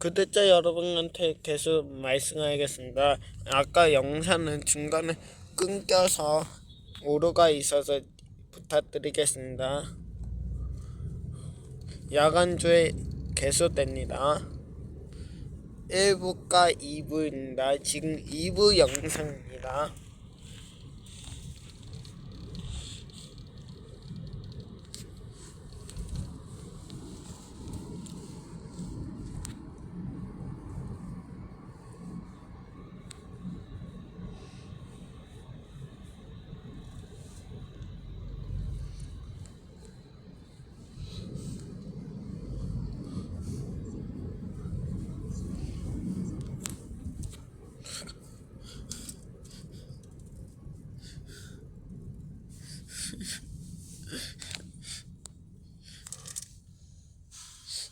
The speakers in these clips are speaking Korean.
구독자 여러분한테 계속 말씀하겠습니다. 아까 영상은 중간에 끊겨서 오류가 있어서 부탁드리겠습니다. 야간주에 개소됩니다. 1부가 2부입니다. 지금 2부 영상입니다.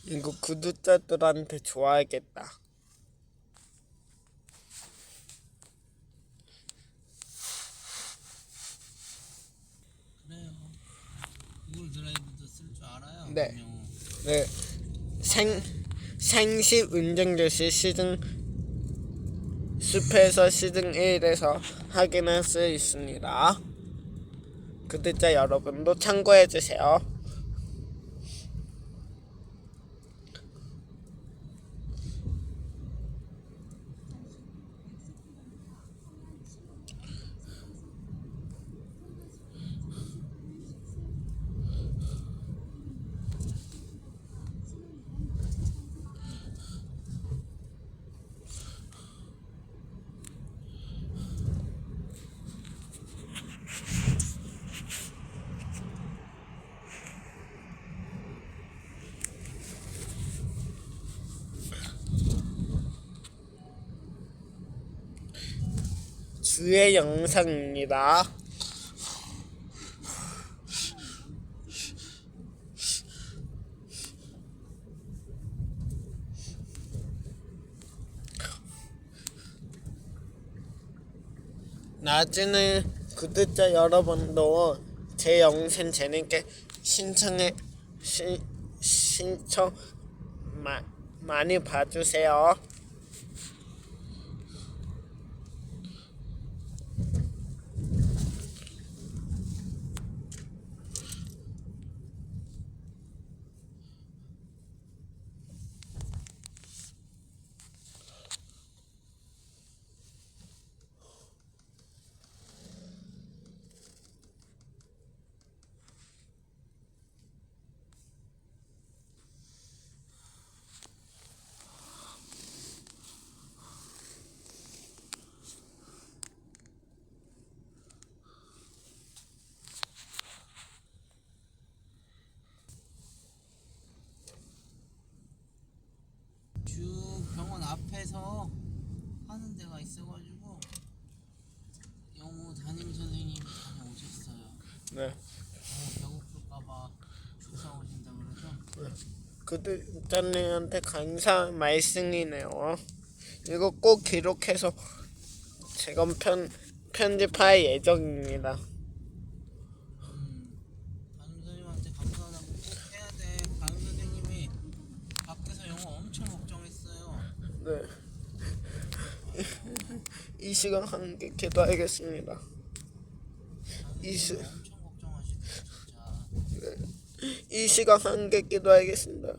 이거 구독자들한테 좋아하겠다. 그래요. 구글 드라이브도 쓸 줄 알아요. 네. 네. 생 생식 운전교실 시즌 숲에서 시즌 1에서 확인할 수 있습니다. 구독자 여러분도 참고해 주세요. 주의 영상입니다. 나중에 구독자 여러분도 제 영상 재밌게 신청해 신, 신청 마, 많이 봐주세요. 쭉 병원 앞에서 하는 데가 있어가지고 영우 담임 선생님이 다녀오셨어요. 네. 어, 배고플까봐 조사 오신다 그래서 구독자님한테 감사 말씀이네요. 이거 꼭 기록해서 제가 편 편집할 예정입니다. 음, 담임 선생님한테 감사하다고 꼭 해야 돼. 담임 선생님이 밖에서 영우 엄청 네. 이 시간 함께 기도하겠습니다. 이 시, 진짜. 이 시간 함께 기도하겠습니다.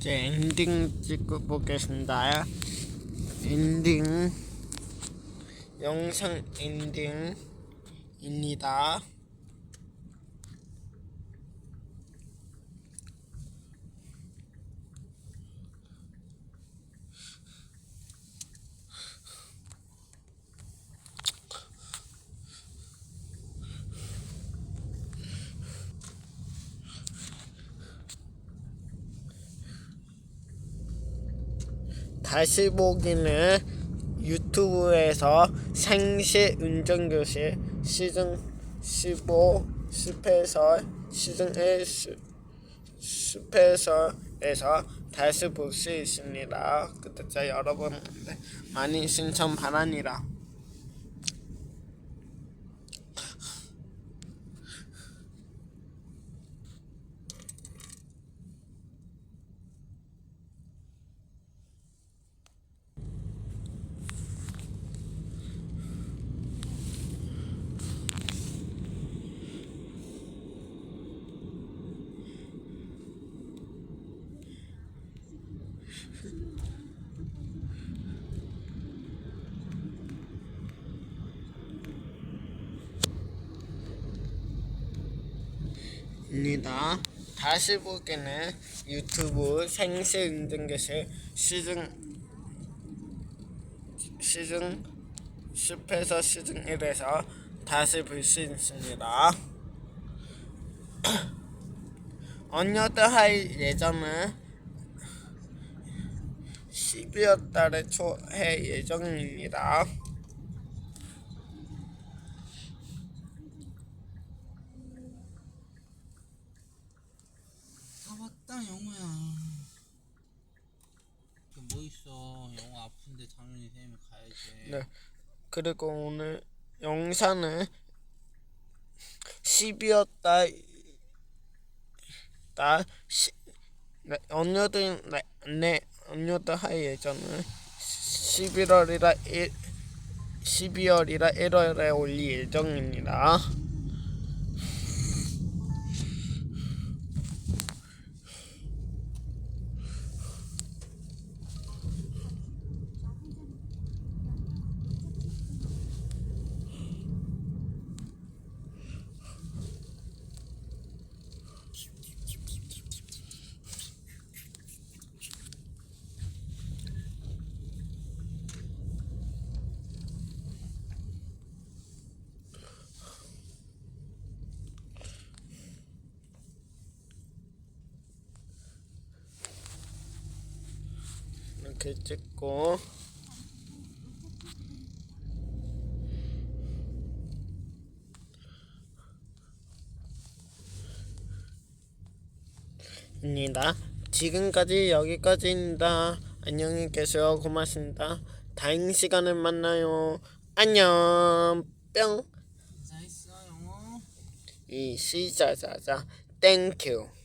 이제 엔딩 찍고 보겠습니다. 엔딩 영상 엔딩입니다. 다시 보기는 유튜브에서 생시 운전교실 시즌 15 스페셜 시즌 1 스, 스페셜에서 다시 볼 수 있습니다. 그때 여러분 많이 신청 바랍니다. 입니다. 다시 보기는 유튜브 생시 운전교실 시즌 시즌 10에서 시즌 1에서 다시 볼 수 있습니다. 언여도 할 예정은 12월 달에 초해 예정입니다. 다 봤다 영호야 그뭐 있어 영호 아픈데 당연히 쌤이 가야지 네. 그리고 오늘 영상은 12월 달, 달, 시, 네, 언여들, 네, 네, 언여들 할 예정은 11월이라 1, 12월이라 1월에 올릴 예정입니다. 이렇게 찍고 입니다. 지금까지 여기까지입니다. 안녕히 계세요. 고맙습니다. 다음 시간에 만나요. 안녕. 뿅. 이 시자자자 땡큐.